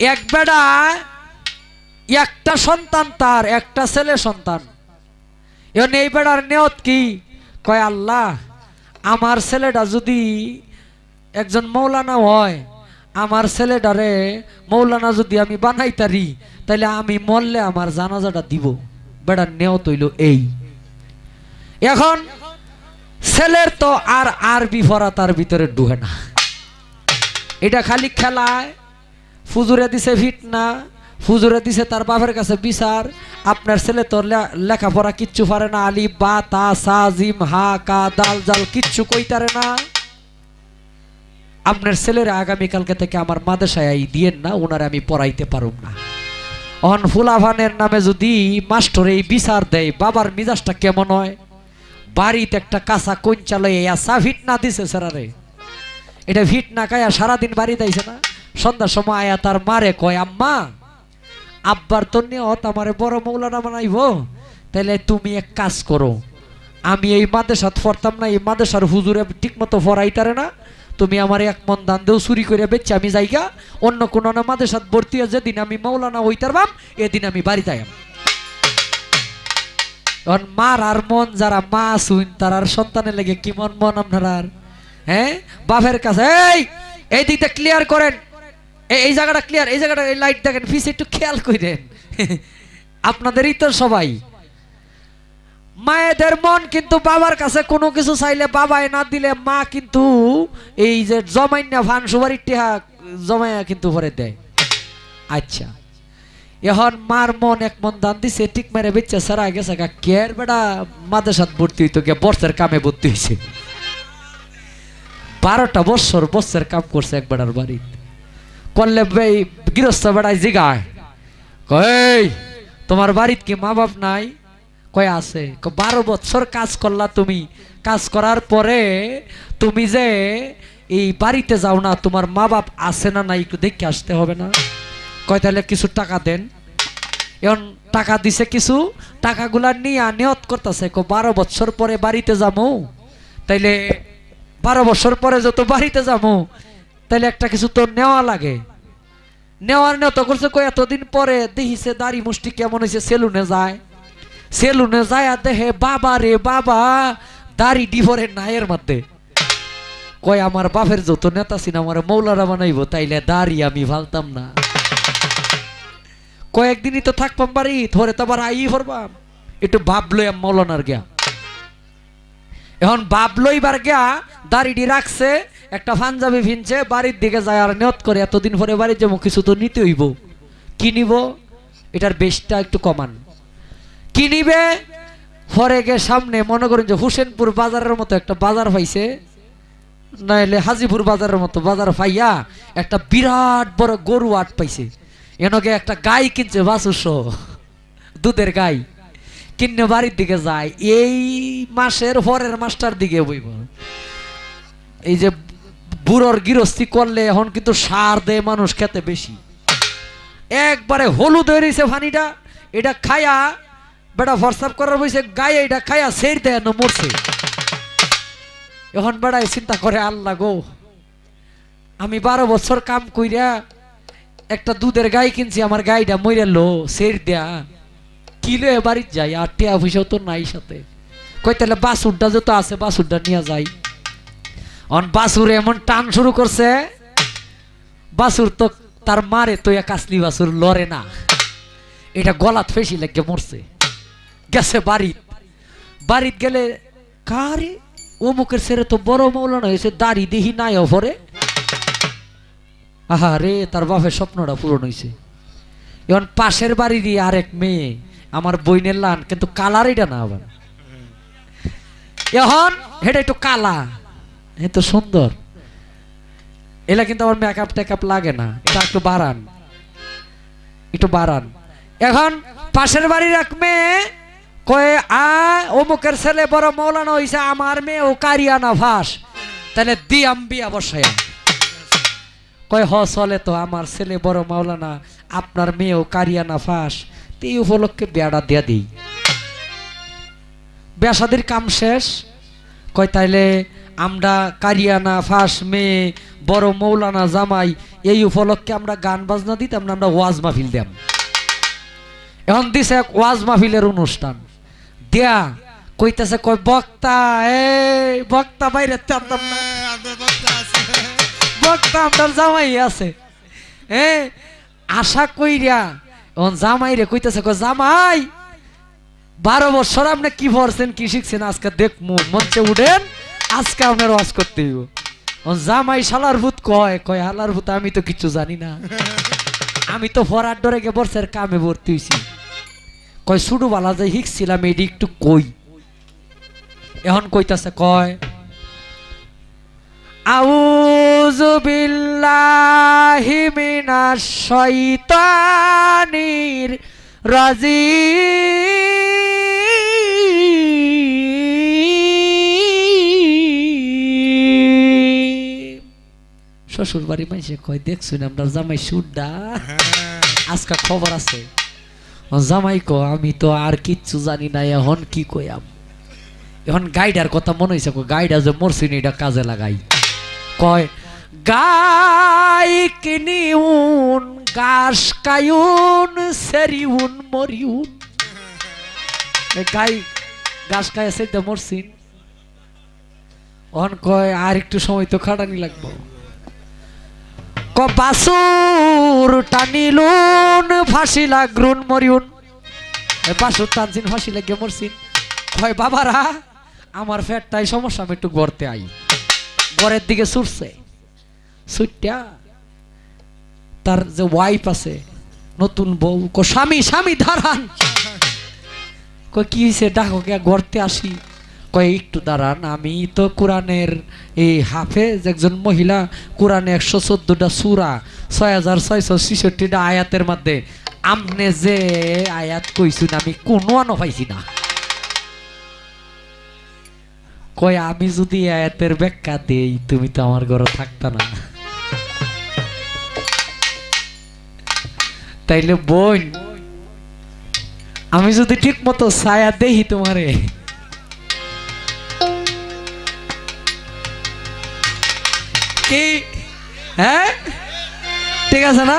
এক বেড়া, একটা সন্তান তার, একটা ছেলে সন্তান। এখন এই বেড়ার নিয়ত কি? কয়, আল্লাহ, আমার ছেলেটা যদি একজন মৌলানা হয়, আমার ছেলেটারে মৌলানা যদি আমি বানাইতারি তাহলে আমি মরলে আমার জানাজাটা দিব। বেড়ার নেওয়া তৈল এই। এখন ছেলের তো আর আরবি ফরা তার ভিতরে ঢুকে না। এটা খালি খেলায় ফুজুরে দিছে ফিটনা ফুজুরে দিছে তার বাপের কাছে বিচার, আপনার ছেলে তোর লেখাপড়া কিচ্ছু পারে না আলি বা, তা, সা, জিম, হা, কা, দাল, জাল কিচ্ছু কইতারে না। আপনার ছেলের আগামীকালকে থেকে আমার মাদেশায় এই দিয়েন না ওনারে আমি পড়াইতে পারুম না। অন ফুলাভানের নামে যদি মাস্টার এই বিচার দেয়, বাবার মিজাজটা কেমন হয়? বাড়িতে একটা কাঁচা কঞ্চালয়ে আসা ভিট না দিছে স্যারারে এটা ভিট না খায়া সারাদিন বাড়িতে আইছে না? সন্ধ্যার সময় আয়া তার মারে কয়, আম্মা, আব্বার তো নিয়ত আমারে বড় মৌলানা বানাইব। তাহলে তুমি এক কাজ করো, আমি এই মাদেশাত পড়তাম না, এই মাদেশার হুজুরে ঠিক মতো পড়াইতারে না। তুমি আমার এক মন দান দেও, চুরি করে বেচে আমি যাইগা, অন্য কোনো না মাদেশাত ভর্তি যেদিন আমি মৌলানা হইতার বাম এদিন আমি বাড়ি আয়াম এখন মার আর মন যারা মা শুন তার সন্তানের লেগে কি মন মন আপনার হ্যাঁ? বাপের কাছে, এই দিকটা ক্লিয়ার করেন। এই জায়গাটা ক্লিয়ার এই জায়গাটা এই লাইট দেখেন ফিস একটু খেয়াল করেন। আপনাদেরই তো সবাই। মায়েদের মন কিন্তু বাবার কাছে কোনো কিছু চাইলে বাবায় না দিলে মা কিন্তু এই যে জমাইনা ভান সুবারির টেহা জমাইয়া কিন্তু ভরে দেয়। আচ্ছা। এখন মার মন এক মন দান দিছে, ঠিক মেরে বেচ্চা সারা গেছে গা। কের বেড়া মাদ্রাসাত ভর্তি হইতো গিয়া বর্ষের কামে ভর্তি হয়েছে বারোটা বৎসর বছর কাম করছে এক বেড়ার বাড়িতে। করলে এই গৃহস্থ বেড়ায় জিগায়। কই তোমার বাড়িতে কি মা বাপ নাই? কয়, আছে। বারো বছর কাজ করলা তুমি। কাজ করার পরে তুমি যে এই বাড়িতে যাও না, তোমার মা বাপ আছে না নাই, একটু দেখে আসতে হবে না। কয়, তাহলে কিছু টাকা দেন। এখন টাকা দিছে কিছু, টাকাগুলা নিয়ে নিয়ত করতেছে। কো বারো বছর পরে বাড়িতে যাব তাইলে বারো বছর পরে যত বাড়িতে যাব তাইলে একটা কিছু তো নেওয়া লাগে। নেওয়ার নিয়ত করছে কই, এতদিন পরে দেখিছে দাড়ি মুষ্টি কেমন হয়েছে সেলুনে যায়। সেলুনে যায় আর দেখে, বাবা রে বাবা, দাড়ি ডিভরে নায়ের মধ্যে কয় আমার বাপের যত নেতা ছিল আমার মৌলারা বানাইবো, তাইলে দাড়ি আমি ফালতাম না। কয়েকদিনই তো থাকবাম বাড়ি, ধরে তো আবার আই ভরবাম একটু ভাবলো মৌলানার গিয়া। এখন ভাবলই বার গিয়া দাড়িটি রাখছে একটা পাঞ্জাবি ভিনছে বাড়ির দিকে যায় আর নিয়ত করে, এতদিন পরে বাড়ির যাব, কিছু তো নিতে হইব। কি নিব? এটার বেশটা একটু কমান। কি নিবে? গিয়ে সামনে মনে করেন যে হুসেনপুর বাজারের মতো একটা বাজার পাইছে, নাইলে হাজিপুর বাজারের মতো বাজার পাইয়া একটা বিরাট বড় গরু আট পাইছে। এনকে একটা গাই কিনছে বাসুস দুধের গাই। কিনে বাড়ির দিকে যায়, এই মাসের পরের মাসটার দিকে বইব। এই যে বুড়োর গৃহস্থী করলে এখন কিন্তু সার দেয় মানুষ খেতে বেশি। একবারে হলুদ হয়ে রয়েছে পানিটা এটা খায়া বেটা হোয়াটসঅ্যাপ করার বসে গায়ে এটা খায়া সের দেয় না, মরছে। এখন বেড়ায় চিন্তা করে, আল্লাহ গো, আমি বারো বছর কাম কইরা একটা দুধের গাই কিনছি, আমার গাইটা মইরা লো, সের দেয়া। কিলো এ বাড়ির যাই, আর টিয়া পয়সাও তো নাই সাথে। কই তাহলে বাসুরটা যত আছে, বাসুরটা নিয়ে যাই। বাসুর এমন টান শুরু করছে। বাসুর তো তার মারে তো এক কাসলি বাসুর লড়ে না। এটা গলাত ফেসি লাগে মরছে। গেছে বাড়িত। বাড়িত গেলে কারে অমুকের ছেড়ে তো বড় মৌলানা হয়েছে, দাড়ি দিহি নাই অফরে। আহা রে, তার বাপের স্বপ্নটা পূরণ হয়েছে এখন পাশের বাড়ি বাড়িরই আরেক মেয়ে, আমার বইনের লান, কিন্তু কালার এটা না আবার। এখন এটা একটু কালা। এ তো সুন্দর। এলা কিন্তু আমার মেকআপ টেকআপ লাগে না, এটা একটু বাড়ান। একটু বাড়ান। এখন পাশের বাড়ির এক মেয়ে কয়ে, আ, অমুকের ছেলে বড় মৌলানা হইছে, আমার মেয়ে ও কারিয়ানা ফাঁস। তাহলে দিয়াম বিয়া বসাইয়া কয়, হ, চলে তো, আমার ছেলে বড় মাওলানা আপনার মেয়েও কারিয়ানা ফাঁস। এই উপলক্ষে বেড়া দিয়া দিই। বেসাদির কাম শেষ। কয়, তাইলে আমরা কারিয়ানা ফাঁস মেয়ে বড় মৌলানা জামাই এই উপলক্ষে আমরা গান বাজনা দিতাম না আমরা ওয়াজ মাহফিল দিতাম। এখন দিছে এক ওয়াজ মাহফিলের অনুষ্ঠান। দেয়া কইতেছে কই বক্তা এই বক্তা বাইরে না বক্তা আপনার জামাই আছে। এ আশা কইরা এখন জামাই রে কইতেছে কই জামাই বারো বছর আপনি কি পড়ছেন কি শিখছেন? আজকে দেখমু মঞ্চে উঠেন আজকে আপনার ওয়াজ করতে হইব। জামাই শালার ভূত কয় কয় হালার ভূত, আমি তো কিছু জানি না। আমি তো ফরার ডরে গে বর্ষের কামে ভর্তি হইছি। কয় শুরু বালা যে শিখছিলাম এটি একটু কই। এখন কইতাছে, কয়, আউযু বিল্লাহি মিনাশ শাইতানির রাজিম। শ্বশুর বাড়ি মাইসে কয় দেখছুন আমরা জামাই সুড্ডা আজকা খবর আছে। জামাই কো আমি তো আর কিচ্ছু জানি না এখন কি কইয়াম? এখন গাইডার কথা মনে হয়েছে গাইডা যে মরছিন এটা কাজে লাগাই। কয় গাই কিনিউন গাছ কায়ুন সেরিউন মরিউন। গাই গাছ কায় সেটা মরছিন অন কয় আর একটু সময় তো খাটানি লাগবো। ক বাসুর টানিলুন ফাঁসি লাগরুন মরিউন। বাসুর টানছিন ফাঁসি লাগে মরছিন। কয়, বাবারা, আমার ফ্যাটটাই সমস্যা, আমি একটু গড়তে আই। গড়ের দিকে ছুটছে। ছুটটা তার যে ওয়াইফ আছে, নতুন বউ কো স্বামী স্বামী কয়, কি হয়েছে ডাকো গড়তে আসি। কয় একটু দাঁড়ান, আমি তো কোরআনের এই হাফেজ, একজন মহিলা, কোরআনে একশো চোদ্দটা সুরা ছয় হাজার ছয়শো ছিষট্টিটা আয়াতের মধ্যে, আমনে যে আয়াত কইছুন, আমি কোনো আনো পাইছি না। কয়, আমি যদি আয়াতের ব্যাখ্যা দেই, তুমি তো আমার ঘরে থাকতা না। তাইলে বোন, আমি যদি ঠিক মতো ছায়া দেহি তোমারে কি? হ্যাঁ? ঠিক আছে না?